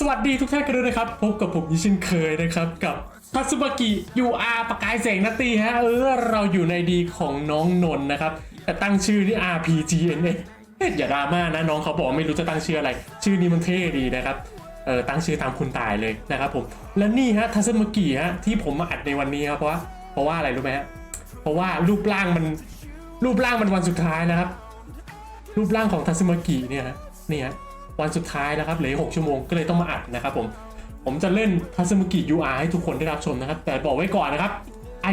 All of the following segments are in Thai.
สวัสดีทุกท่านกันด้วยนะครับ พบกับผมยิชินเคยนะครับกับทัสึมากิ UR ประกายแสงนาตีฮะเออเราอยู่ในดีของน้องนนท์นะครับ แต่ตั้งชื่อนี่ RPGN เองอย่าดราม่านะน้องเขาบอกไม่รู้จะตั้งชื่ออะไร ชื่อนี้มันเท่ดีนะครับเออตั้งชื่อตามคุณตายเลยนะครับผมและนี่ฮะทัสมากิฮะที่ผมมาอัดในวันนี้ครับเพราะว่าเพราะว่าอะไรรู้ไหมฮะเพราะว่ารูปร่างมันรูปร่างมันวันสุดท้ายนะครับ รูปร่างของทัสมากิเนี่ยฮะนี่ฮะ วันสุดท้ายนะครับเหลืออกหกชั่วโมงก็เลยต้องมาอัดนะครับผม ผมจะเล่นทัสมากิ UR ให้ทุกคนได้รับชมนะครับ แต่บอกไว้ก่อนนะครับ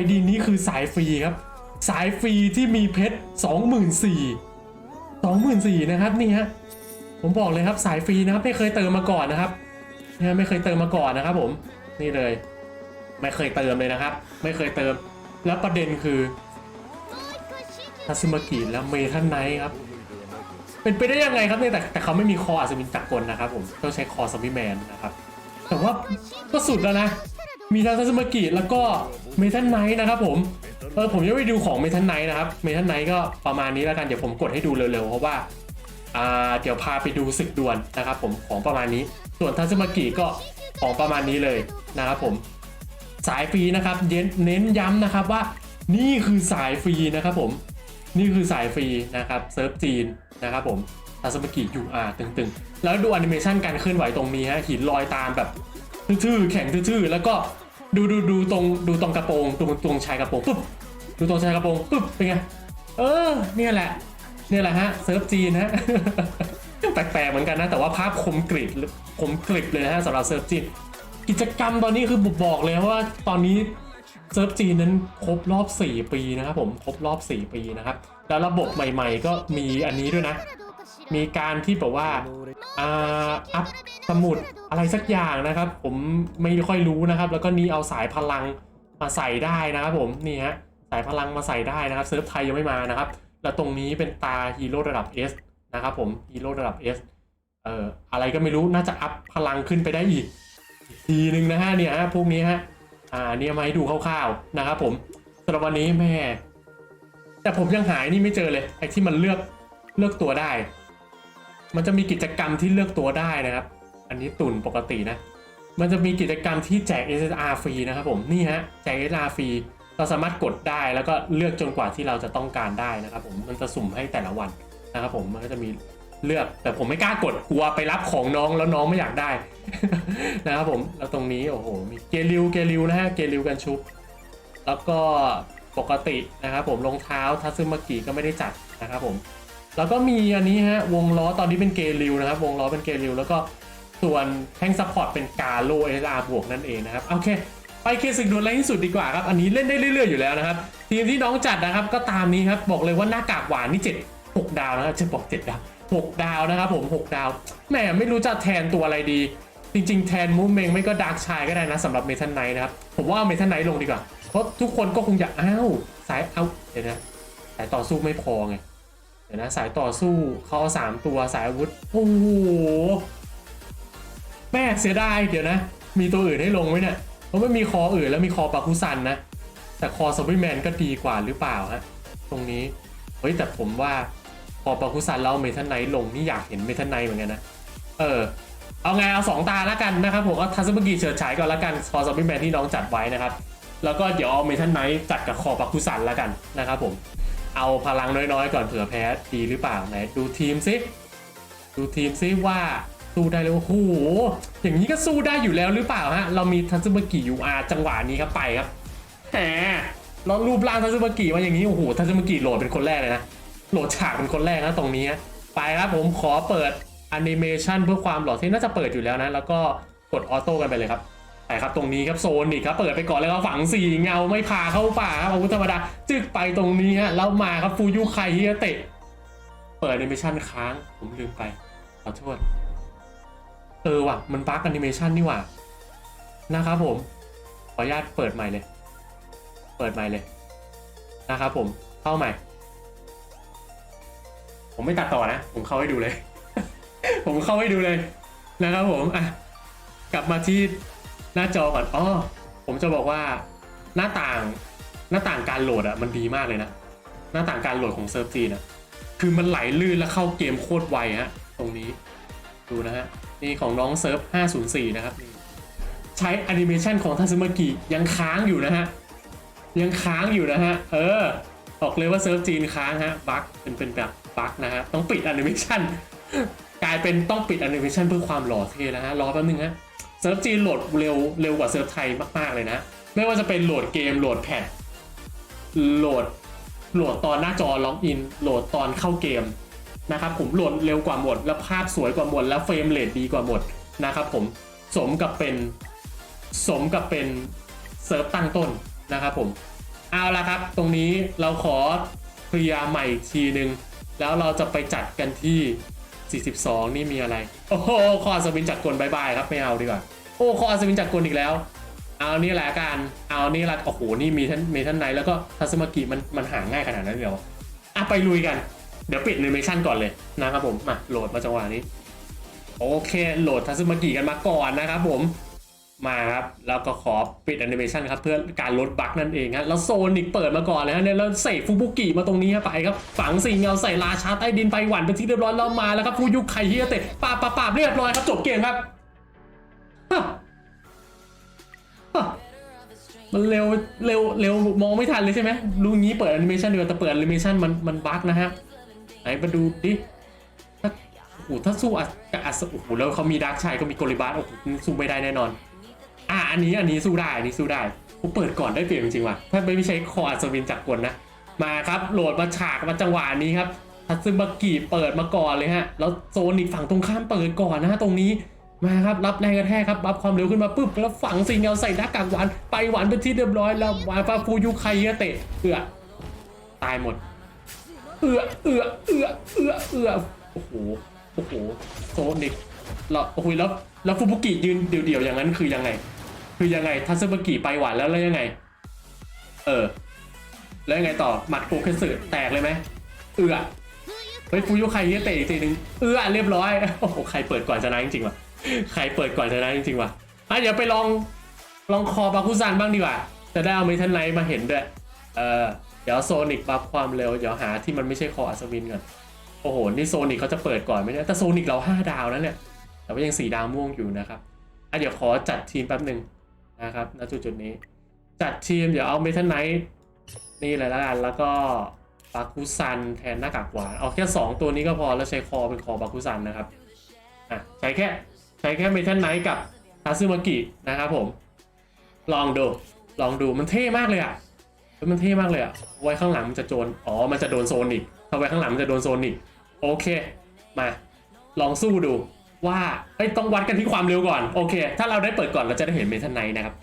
ID นี้คือสายฟรีครับ สายฟรีที่มีเพชร24,000 24,000นะครับนี่ฮะผมบอกเลยครับสายฟรีนะครับไม่เคยเติมมาก่อนนะครับนี่ยไม่เคยเติมมาก่อนนะครับผมนี่เลย ไม่เคยเติมเลยนะครับ ไม่เคยเติม แล้วประเด็นคือทัสมากิแล้วเมทันไนท์ครับ เป็นไปได้ยังไงครับเนี่ยแต่แต่เขาไม่มีคออัศวินจักรกลนะครับผมต้องใช้คอซอมบี้แมนนะครับแต่ว่าก็สุดแล้วนะ มีทั้งทัสึมากิแล้วก็เมทันไนท์นะครับผมเออผมยังไม่ดูของเมทันไนท์นะครับเมทันไนท์ก็ประมาณนี้แล้วกันเดี๋ยวผมกดให้ดูเร็วๆเพราะว่าอ่าเดี๋ยวพาไปดูศึกดวลนะครับผมของประมาณนี้ ส่วนทัตสึมากิก็ของประมาณนี้เลยนะครับผมสายฟรีนะครับเน้นเน้นย้ำนะครับว่านี่คือสายฟรีนะครับผม นี่คือสายฟรีนะครับเซิร์ฟจีนนะครับผมทัสมากิ UR ตึงๆ แล้วดูแอนิเมชันการเคลื่อนไหวตรงนี้ฮะหินลอยตามแบบทื่อๆแข็งทื่อๆ แล้วก็ดูดูดูตรงดูตรงกระโปรงตรงตรงชายกระโปรงปุ๊บดูตรงชายกระโปรงปุ๊บเป็นไงเออเนี่ยแหละเนี่ยแหละฮะเซิร์ฟจีนฮะแปลกๆเหมือนกันนะแต่ว่าภาพคมกริบคมกริบเลยฮะสำหรับเซิร์ฟจีนกิจกรรมตอนนี้คือบอกเลยว่าตอนนี้ เซิร์ฟจีนนั้นครบรอบ 4 ปีนะครับผมครบรอบ 4 ปีนะครับ แล้วระบบใหม่ๆ ก็มีอันนี้ด้วยนะ มีการที่แบบว่าอ่าอัพสมุดอะไรสักอย่างนะครับ ผมไม่ค่อยรู้นะครับ แล้วก็นี่เอาสายพลังมาใส่ได้นะครับผมนี่ฮะสายพลังมาใส่ได้นะครับเซิร์ฟไทยยังไม่มานะครับ แล้วตรงนี้เป็นตาฮีโร่ระดับ S นะครับผมฮีโร่ระดับ S เอ่ออะไรก็ไม่รู้น่าจะอัพพลังขึ้นไปได้อีกอีกทีหนึ่งนะฮะเนี่ยฮะพวกนี้ฮะ อ่าเนี่ยมาให้ดูคร่าวๆนะครับผมสำหรับวันนี้แม่ แต่ผมยังหายนี่ไม่เจอเลยไอ้ที่มันเลือกเลือกตัวได้ มันจะมีกิจกรรมที่เลือกตัวได้นะครับ อันนี้ตุ่นปกตินะ มันจะมีกิจกรรมที่แจก SSR ฟรีนะครับผมนี่ฮะแจก SSR ฟรีเราสามารถกดได้แล้วก็เลือกจนกว่าที่เราจะต้องการได้นะครับผมมันจะสุ่มให้แต่ละวันนะครับผมมันก็จะมี เลือก แต่ผมไม่กล้ากดกลัวไปรับของน้องแล้วน้องไม่อยากได้ นะครับผมแล้วตรงนี้โอ้โหมีเกลิวเกลิวนะฮะเกลิวกันชุบ แล้วก็ปกตินะครับผมรองเท้าทัซึมากิก็ไม่ได้จัดนะครับผมแล้วก็มีอันนี้ฮะวงล้อตอนนี้เป็นเกลิวนะครับ วงล้อเป็นเกลิวแล้วก็ส่วนแท่งซัพพอร์ตเป็นกาโลเอสอาร์บวกนั่นเองนะครับโอเคไปเคสึกดวลแรงที่สุดดีกว่าครับ อันนี้เล่นได้เรื่อย ๆ อยู่แล้วนะครับ ทีมที่น้องจัดนะครับก็ตามนี้ครับ บอกเลยว่าหน้ากากหวานนี่เจ็ดหกดาวนะครับจะบอกเจ็ดดาว หกดาวนะครับผมหกดาวแหมไม่รู้จะแทนตัวอะไรดี จริง ๆ แทนมูเมงไม่ก็ดาร์กชายก็ได้นะสำหรับเมทันไนท์นะครับ ผมว่าเมทันไนท์ลงดีกว่า เพราะทุกคนก็คงอยากอ้าวสายเอาเดี๋ยวนะสายต่อสู้ไม่พอไงเดี๋ยวนะสายต่อสู้เขาเอาสามตัวสายอาวุธโอ้โหแม่เสียดายเดี๋ยวนะ มีตัวอื่นให้ลงไหมเนี่ยเพราะไม่มีคออื่นแล้วมีคอปาคุซันนะแต่คอซอมบี้แมนก็ดีกว่าหรือเปล่าฮะตรงนี้เฮ้ยแต่ผมว่า พอปาคุซันแล้วเมทันไนท์ลงนี่อยากเห็นเมทันไนท์เหมือนกันนะ เออ เอาไงเอาสองตาแล้วกันนะครับผมก็ทัศนกิเฉิดฉายก่อนแล้วกันคอซอมบี้แมนที่น้องจัดไว้นะครับ แล้วก็เดี๋ยวเอาเมทันไนท์จัดกับคอปาคุซันแล้วกันนะครับผม เอาพลังน้อยๆ ก่อนเผื่อแพ้ดีหรือเปล่าไหนดูทีมซิดูทีมซิว่าสู้ได้เลยโอ้โหอย่างนี้ก็สู้ได้อยู่แล้วหรือเปล่าฮะเรามีทัซึมากิยูอาจังหวะนี้ครับไปครับแหมเรารูปร่างทัซึมากิมาอย่างนี้โอ้โหทัซึมากิโหลดเป็นคนแรกเลยนะ โหลดฉากเป็นคนแรกนะตรงนี้ ไปครับผมขอเปิดแอนิเมชันเพื่อความหล่อที่น่าจะเปิดอยู่แล้วนะ แล้วก็กดออโต้กันไปเลยครับไปครับตรงนี้ครับโซนอีกครับเปิดไปก่อนแล้วก็ฝังสี่เงาไม่พาเข้าป่าครับอาวุธธรรมดาจึกไปตรงนี้ฮะแล้วมาครับฟูยุไคเฮิเตะเปิดแอนิเมชันค้างผมลืมไปขอโทษเออว่ะมันบั๊กแอนิเมชันนี่หว่านะครับผม ขออนุญาตเปิดใหม่เลย เปิดใหม่เลยนะครับผมเข้าใหม่ ผมไม่ตัดต่อนะ ผมเข้าให้ดูเลย ผมเข้าให้ดูเลยนะครับผมอะกลับมาที่หน้าจอก่อนอ๋อผมจะบอกว่าหน้าต่างหน้าต่างการโหลดอะมันดีมากเลยนะ หน้าต่างการโหลดของเซิร์ฟจีนะคือมันไหลลื่นแล้วเข้าเกมโคตรไวฮะตรงนี้ดูนะฮะนี่ของน้องเซิร์ฟ 504 นะครับ ใช้แอนิเมชันของทัซึมากิยังค้างอยู่นะฮะ ยังค้างอยู่นะฮะ เออ บอกเลยว่าเซิร์ฟจีนค้างฮะบั๊กเป็นเป็นแบบบั๊กนะฮะต้องปิดแอนิเมชันกลายเป็นต้องปิดแอนิเมชันเพื่อความหล่อเท่นะฮะรอแป๊บนึงฮะเซิร์ฟจีนโหลดเร็วเร็วกว่าเซิร์ฟไทยมากๆเลยนะไม่ว่าจะเป็นโหลดเกมโหลดแพทโหลดโหลดตอนหน้าจอล็อกอินโหลดตอนเข้าเกมนะครับผมโหลดเร็วกว่าหมด แล้วภาพสวยกว่าหมด แล้วเฟรมเรทดีกว่าหมดนะครับผมสมกับเป็นสมกับเป็นเซิร์ฟตั้งต้นนะครับผม เอาละครับ ตรงนี้เราขอเคลียร์ใหม่อีกทีหนึ่งแล้วเราจะไปจัดกันที่ 42 นี่มีอะไร โอ้โหคอสวินจัดกลบายบายครับไม่เอาดีกว่า โอ้คอสวินจัดกลอีกแล้ว เอานี่แหละกัน เอานี่ละโอ้โหนี่มีท่านมีท่านไหนแล้วก็ทัศมากิมันมันหาง่ายขนาดนั้นเลยเหรออะไปลุยกัน เดี๋ยวปิดแอนิเมชันก่อนเลยนะครับผมมาโหลดมาจังหวะนี้ โอเค โหลดทัศมากิกันมาก่อนนะครับผม มาครับ แล้วก็ขอปิดแอนิเมชันครับ เพื่อการลดบั๊กนั่นเองฮะแล้วโซนิกเปิดมาก่อนเลยฮะเนี่ยแล้วใส่ฟูบุกิมาตรงนี้ครับไปครับ ฝังสีเงาใส่ราชาใต้ดินไปหวันเป็นที่เรียบร้อยแล้วมาแล้วครับฟูยุคไคเฮียเตะปาบปาบปาบเรียบร้อยครับ จบเกมครับมันเร็วเร็วเร็วมองไม่ทันเลยใช่ไหมรู้งี้เปิดแอนิเมชันเดียวแต่เปิดแอนิเมชันมันมันบั๊กนะฮะไหนมาดูดิถ้าโอ้โหถ้าสู้อัดกับอัศโอ้โหแล้วเขามีดาร์กชัยก็มีโกลิบาสโอ้โหสู้ไม่ได้แน่นอน อะอันนี้อันนี้สู้ได้อันนี้สู้ได้ผมเปิดก่อนได้เปรียบจริงๆว่ะถ้าไม่ใช้คออัศวินจักรกลนะมาครับโหลดมาฉากมาจังหวะนี้ครับทัตซึบากิเปิดมาก่อนเลยฮะแล้วโซนอีกฝั่งตรงข้ามเปิดก่อนนะฮะตรงนี้มาครับรับแรงกระแทกครับรับความเร็วขึ้นมาปุ๊บแล้วฝังสีเงาใส่หน้ากากหวานไปหวานเป็นที่เรียบร้อยแล้ววานฟาฟูยูไคเฮเตะเอือตายหมด เอือเอือเอือเอือเอือโอ้โหโอ้โหโซนิกแล้วโอ้โหแล้วแล้วฟูบุกิยืนเดี่ยวๆอย่างนั้นคือยังไง คือยังไงทัศบกิไปหวานแล้วแล้วยังไง เออ แล้วยังไงต่อหมัดโคเคนสึแตกเลยไหมเอือเฮ้ยฟูยุไคเฮเตะอีกทีนึงเอือเรียบร้อยโอ้โหใครเปิดก่อนชนะจริงๆวะใครเปิดก่อนชนะจริงๆวะอะเดี๋ยวไปลองลองคอบาคุซันบ้างดีกว่าจะได้เอาเมทันไนท์มาเห็นด้วยเออเดี๋ยวโซนิกบัฟความเร็วเดี๋ยวหาที่มันไม่ใช่คออัศวินก่อนโอ้โหนี่โซนิกเขาจะเปิดก่อนไหมเนี่ยแต่โซนิกเรา 5 ดาวแล้วเนี่ยแต่ว่ายัง 4 ดาวม่วงอยู่นะครับอะเดี๋ยวขอจัดทีมแป๊บหนึ่ง นะครับณจุดจุดนี้ จัดทีมเดี๋ยวเอาเมทันไนท์นี่เลยละกันแล้วก็บาคุซันแทนหน้ากากหวาน เอาแค่ 2 ตัวนี้ก็พอแล้วใช้คอเป็นคอบาคุซันนะครับอะใช้แค่ใช้แค่เมทัลไนท์กับทาซึมากินะครับผม ลองดูลองดูมันเท่มากเลยอะมันเท่มากเลยอะไว้ข้างหลังมันจะโจนอ๋อมันจะโดนโซนิกถ้าไว้ข้างหลังมันจะโดนโซนิกโอเค มา ลองสู้ดู ว่าเอ้ต้องวัดกันที่ความเร็วก่อนโอเค ถ้าเราได้เปิดก่อนเราจะได้เห็นเมทัลไนท์นะครับ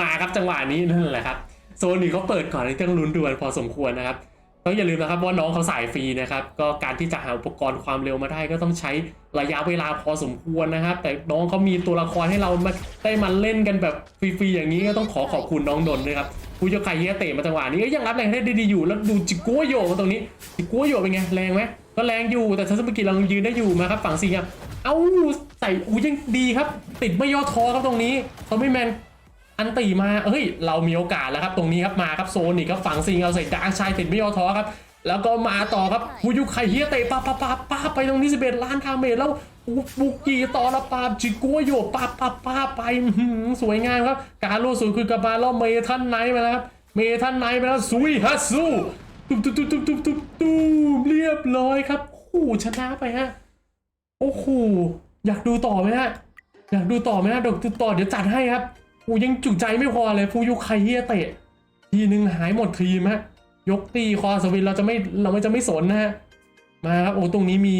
มาครับจังหวะนี้นั่นแหละครับโซนิกเขาเปิดก่อนนี่ต้องลุ้นดวนพอสมควรนะครับต้องอย่าลืมนะครับว่าน้องเขาสายฟรีนะครับก็การที่จะหาอุปกรณ์ความเร็วมาได้ก็ต้องใช้ระยะเวลาพอสมควรนะครับ แต่น้องเขามีตัวละครให้เรามาได้มาเล่นกันแบบฟรีๆอย่างนี้ก็ต้องขอขอบคุณน้องนนท์ด้วยครับผู้ยกไข่เฮียเตะมาจังหวะนี้เอ้ยยังรับแรงได้ดีอยู่แล้วดูจิกัวโยมาตรงนี้จิกัวโยเป็นไงแรงไหมก็แรงอยู่แต่ทัศนกิจเรายืนได้อยู่มาครับฝั่งซีครับ เอ้าใส่อู้ยังดีครับ ติดไม่ย่อท้อครับตรงนี้เขาไม่แมนอันตีมาเฮ้ย เรามีโอกาสแล้วครับ ตรงนี้ครับมาครับโซนิกครับฝั่งซิงเอาใส่ดาร์กชายติดไม่ย่อท้อครับ แล้วก็มาต่อครับฮูยุไคเฮียเตะปาปาปาปาไปตรงนี้สิเบล้านคาเมแล้วบุกกีต่อละปาจิกัวโยปาปาปาไปสวยงามครับ การโลสูคือกระบาลแล้วเมทันไนท์ไปแล้วครับเมทันไนท์ไปแล้วซุยฮัสซูตุ๊บตุ๊บตุ๊บตุ๊บตุ๊บตุ๊บตุ๊บเรียบร้อยครับโอ้โหชนะไปฮะ โอ้โหอยากดูต่อไหมฮะอยากดูต่อไหมฮะเดี๋ยวดูต่อเดี๋ยวจัดให้ครับโอ้ยังจุใจไม่พอเลยฟูยุไคเฮียเตะ ทีหนึ่งหายหมดทีมฮะยกตีคอสวินเราจะไม่เราไม่จะไม่สนนะฮะมาครับโอ้ตรงนี้มี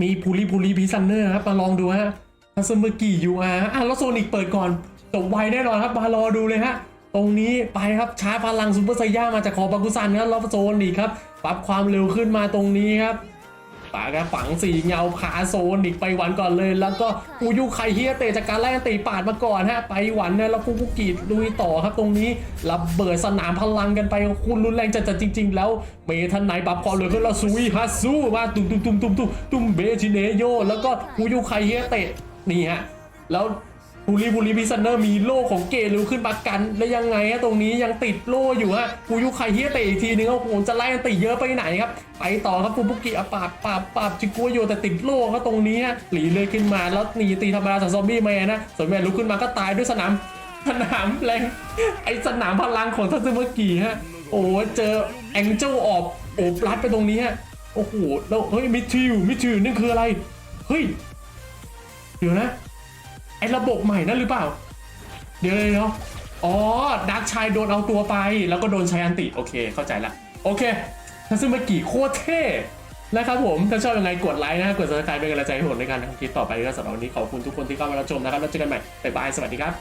มีพูลีพูลีพีซันเนอร์ครับมาลองดูฮะทัสเมอร์กี่ยูอาร์อะแล้วโซนิกเปิดก่อนจบไวแน่นอนครับมารอดูเลยฮะตรงนี้ไปครับชาร์จพลังซูเปอร์ไซย่ามาจากคอบากุซันครับแล้วโซนิกครับปรับความเร็วขึ้นมาตรงนี้ครับ ปากระฝังสีเงาพาโซนิกไปหวันก่อนเลย แล้วก็อูยูไคเฮียเตจากการไล่ตีปาดมาก่อนฮะไปหวันเนี่ยแล้วฟูกุกิลุยต่อครับตรงนี้ระเบิดสนามพลังกันไปคุณรุนแรงจัดๆจริง ๆ แล้วเมทันไหนบับคอเลยก็แล้วซุยฮัสซูมาตุ้มตุ้มตุ้มตุ้มตุ้มเบชิเนโยแล้วก็อูยูไคเฮียเตะนี่ฮะแล้ว บูรีบูรีพิซันเนอร์มีโล่ของเกลูขึ้นมากัน แล้วยังไงฮะตรงนี้ยังติดโล่อยู่ฮะกูยุไคเฮียเตะอีกทีนึงโอ้โหจะไล่ติเยอะไปไหนครับ ไปต่อครับฟูบุกิอะปาบปาบปาบจิกัวอยู่แต่ติดโล่ครับตรงนี้ฮะหลีเลยขึ้นมาแล้วหนีตีธรรมดาจากซอมบี้แมนนะส่วนแมนลุกขึ้นมาก็ตายด้วยสนามสนามแรงไอสนามพลังของทัศเมื่อกี้ฮะโอ้เจอแองเจิลออบโอบรัดไปตรงนี้ฮะโอ้โหแล้วเฮ้ยมิทิวมิทิวนั่นคืออะไรเฮ้ยเดี๋ยวนะ ไอระบบใหม่นั่นหรือเปล่า เดี๋ยวเลยเนาะอ๋อดักชายโดนเอาตัวไป แล้วก็โดนใช้อันติ โอเค เข้าใจละ โอเคทัศเมื่อกี้โคตรเท่นะครับผม ถ้าชอบยังไงกดไลค์นะ กดซับสไครป์เป็นกำลังใจให้ผมในการทำคลิปต่อไปก็สำหรับวันนี้ขอบคุณทุกคนที่เข้ามารับชมนะครับ แล้วเจอกันใหม่ บ๊ายบาย สวัสดีครับ